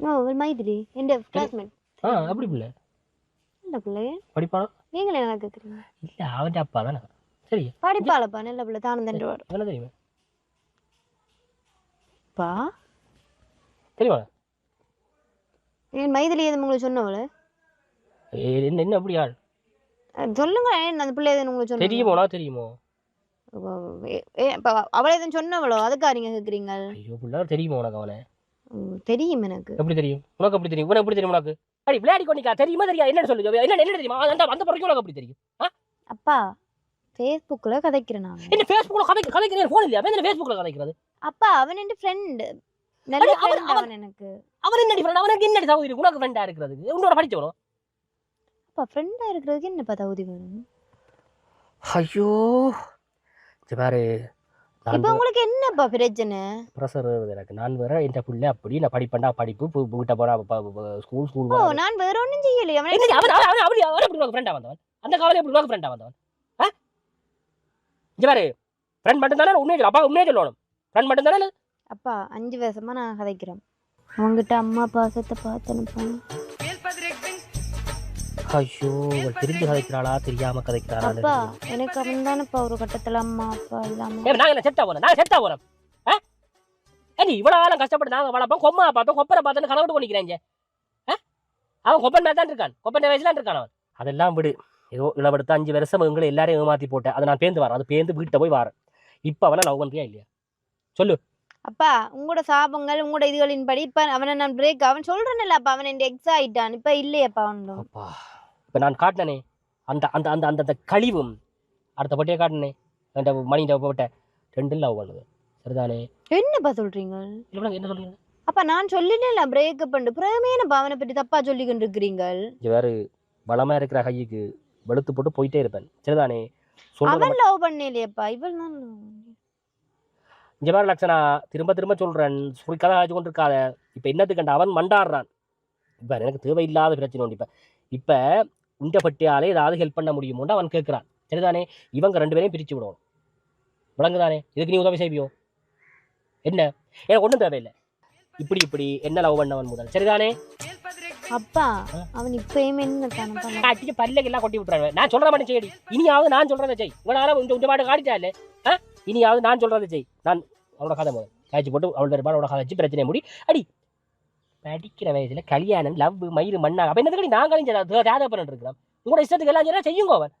ஓ ஒரு மைதிலி என் கிளாஸ்மேட் ஆ அப்படி பிள்ளை. நல்ல பிள்ளை? படிப்பானா நீங்களே என்ன கேட்குறீங்க இல்லை அவன் அப்பா தானே. சரி. படிப்பாளப்பா நல்ல பிள்ளை தானும் தண்டு வரும் அதெல்லாம் தெரியுமா. பா. தெரியுமா என் மைதிலி எதுவும் உங்களுக்கு சொன்னவள என்ன என்ன அப்படி ஆள்? சொல்லுங்க அந்த பிள்ளை எதுவும் உங்களுக்கு சொன்ன தெரியுமோ? இப்போ அவளை எதுவும் சொன்னவளோ அதுக்கா நீங்க கேட்குறீங்க ஐயோ பிள்ளை தெரியுமா உனக்கு அவனை தெரியும் எனக்கு. எப்படி தெரியும்? உனக்கு எப்படி தெரியும்? உனக்கு எப்படி தெரியும் உனக்கு? அடி விளையாடி கொண்டிக்கா தெரியுமா தெரியா? என்ன சொல்லு என்ன என்ன தெரியுமா? அந்த அந்த பிறகு உனக்கு எப்படி தெரியும். அப்பா ஃபேஸ்புக்கில் கதைக்கிறேன் நான். என்ன ஃபேஸ்புக்கில் கதை கதைக்கிறேன் ஃபோன் இல்லையா? என்ன ஃபேஸ்புக்கில் கதைக்கிறது? அப்பா அவன் என் ஃப்ரெண்டு நல்ல ஃப்ரெண்ட் அவன்- எனக்கு. அவன் என்ன டிஃபரெண்ட் அவனுக்கு என்ன சௌகரியம் உனக்கு ஃப்ரெண்டாக இருக்கிறது உன்னோட படிச்சவனும் அப்பா ஃப்ரெண்டாக இருக்கிறதுக்கு என்னப்பா தகுதி வேணும் ஐயோ. சரி பாரு. இப்போ உங்களுக்கு என்னப்பா பிரச்சனை? ப்ரெஷர் எனக்கு. நான் வேற என் பிள்ளை அப்படி நான் படிப்பேன்டா படிப்பு வீட்டை போனா ஸ்கூல் ஸ்கூல் ஓ நான் வேற ஒன்றும் செய்யலையே? அவன் அவன் அவன் அவன் அவன் எப்படி ஃப்ரெண்டாக வந்தவன்? அந்த காவலை எப்படி உனக்கு ஃப்ரெண்டாக வந்தவன்? ஆ? இங்க பாரு. ஃப்ரெண்ட் மட்டும் தானே உண்மையை. அப்பா உண்மையை சொல்லணும். ஃப்ரெண்ட் மட்டும் தானே அப்பா அஞ்சு வருஷமா நான் கதைக்கிறேன். அவங்ககிட்ட அம்மா பாசத்தை பார்த்தனுப்பா ஐயோ அவள் தெரிஞ்சு கதைக்கிறாளா தெரியாம கதைக்கிறாளா அப்பா எனக்கு அவன் தானேப்பா ஒரு கட்டத்துல அம்மா அப்பா இல்லாம. ஏன் நாங்க என்ன செத்தா போறோம்? நாங்க செத்தா போறோம். ஏண்டி இவ்வளவு காலம் கஷ்டப்பட்டு நாங்க வளர்ப்போம் கொம்மா பார்த்தோம் கொப்பரை பார்த்தோன்னு இங்க. ஆ? அவன் கொப்பன் மேல தான் இருக்கான். கொப்பன் வயசுல தான் இருக்கான் அவன். அதெல்லாம் விடு. ஏதோ இளவெடுத்து அஞ்சு வருஷம் எங்களை எல்லாரையும் ஏமாத்தி போட்டேன் அதை நான் பேந்து வரேன். அது பேந்து வீட்டை போய் வரேன். இப்போ அவனை லவ் பண்றியா இல்லையா? அப்பா உங்களோட சாபங்கள் உங்களோட இதுகளின் படி இப்ப அவனை நான் பிரேக் அவன் சொல்றேன்ல அப்பா அவன் என் எக்ஸ் ஆயிட்டான் இப்ப இல்லையப்பா அவனும் அப்பா. இப்போ நான் காட்டினே அந்த அந்த அந்த அந்த அந்த கழிவும் அடுத்த பட்டியை காட்டினே அந்த மணி போட்ட ரெண்டு லவ் பண்ணுது சரிதானே? என்னப்பா சொல்றீங்க? இல்லை என்ன சொல்றீங்க? அப்பா நான் சொல்லல பிரேக்கப் பண்ணிட்டு பிறகுமே என்னப்பா அவனை பற்றி தப்பா சொல்லிக்கிட்டு இருக்கிறீங்கள் இங்க வேறு பலமா இருக்கிற கையுக்கு வெளுத்து போட்டு போயிட்டே இருப்பேன். சரிதானே? அவன் லவ் பண்ணலையப்பா இவள் தான் பண்ணா. இங்க பாரு லட்சணா திரும்ப திரும்ப சொல்றேன். சுரி கதை ஆச்சு கொண்டு இருக்காத இப்ப என்னத்துக்கண்ட அவன் மண்டாடுறான். இப்ப எனக்கு தேவையில்லாத பிரச்சனை உண்டு இப்ப. இப்ப உண்ட பட்டியாலே ஏதாவது ஹெல்ப் பண்ண முடியுமோன்னு அவன் கேட்கிறான். சரிதானே? இவங்க ரெண்டு பேரையும் பிரிச்சு விடணும். விளங்குதானே? இதுக்கு நீ உதவி செய்வியோ? என்ன? எனக்கு ஒன்றும் தேவையில்லை. இப்படி இப்படி. என்ன லவ் பண்ணவன் முதல்? சரிதானே? அப்பா அவன் இப்பயுமே என்ன அடிச்சு பல்லுக்கு எல்லாம் கொட்டி விட்டுறாங்க நான் சொல்ற மாதிரி செய்யடி. இனியாவது நான் சொல்றதை செய். இவனால இந்த இந்த பாட்டு காடிச்சா இல்ல? இனியாவது நான் சொல்றதை செய். நான் அவனோட கதை முதல். காய்ச்சி போட்டு அவளோட அவனோட கதை வச்சு பிரச்சனை முடி அடி படிக்கிற வயசுல கல்யாணம் லவ் மயிறு மண்ணா அப்ப என்னதுக்கு நாங்களும் கழிஞ்ச பண்ணிட்டு உங்களோட இஷ்டத்துக்கு எல்லாம் செய்யுங்க அவன்.